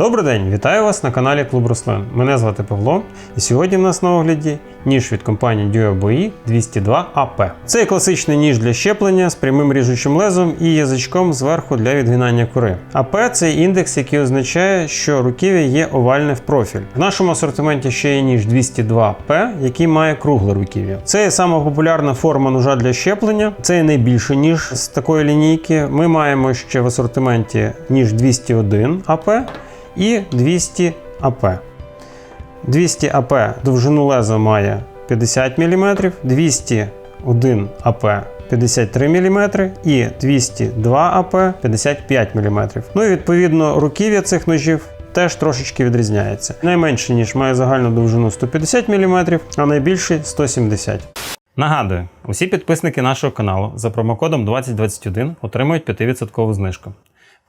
Добрий день, вітаю вас на каналі Клуб Рослин. Мене звати Павло, і сьогодні в нас на огляді ніж від компанії DuoBoi 202 AP. Це класичний ніж для щеплення з прямим ріжучим лезом і язичком зверху для відгинання кори. АП це індекс, який означає, що руків'я є овальне в профіль. В нашому асортименті ще є ніж 202P, який має кругле руків'я. Це є сама популярна форма ножа для щеплення. Це є найбільший ніж з такої лінійки. Ми маємо ще в асортименті ніж 201 АП і 200 АП. 200 АП довжину леза має 50 мм, 201 АП 53 мм і 202 АП 55 мм. Ну і відповідно руків'я цих ножів теж трошечки відрізняється. Найменший ніж має загальну довжину 150 мм, а найбільший 170 Нагадую, усі підписники нашого каналу за промокодом 2021 отримують 5% знижку.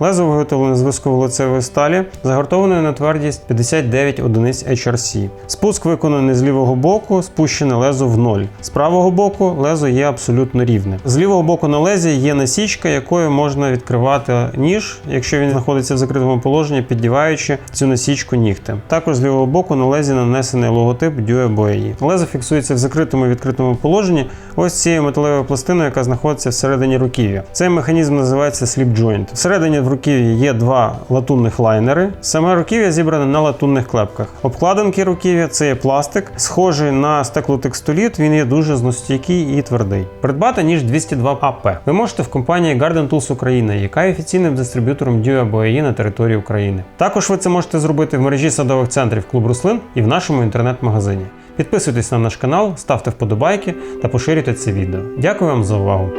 Лезо виготовлене з висковолоцевої сталі, загартованої на твердість 59 одиниць HRC. Спуск виконаний з лівого боку, спущене лезо в ноль. З правого боку лезо є абсолютно рівне. З лівого боку на лезі є насічка, якою можна відкривати ніж, якщо він знаходиться в закритому положенні, піддіваючи цю насічку нігтем. Також з лівого боку на лезі нанесений логотип BOE. Лезо фіксується в закритому і відкритому положенні ось цією металевою пластиною, яка знаходиться всередині руків'я. Цей механізм називається slip joint. Всередині в руків'ї є два латунних лайнери. Саме руків'я зібране на латунних клепках. Обкладинки руків'я це є пластик, схожий на стеклотекстоліт. Він є дуже зносостійкий і твердий. Придбати ніж 202 АП. Ви можете в компанії Garden Tools Україна, яка є офіційним дистриб'ютором Due BOE на території України. Також ви це можете зробити в мережі садових центрів Клуб Руслин і в нашому інтернет-магазині. Підписуйтесь на наш канал, ставте вподобайки та поширюйте це відео. Дякую вам за увагу!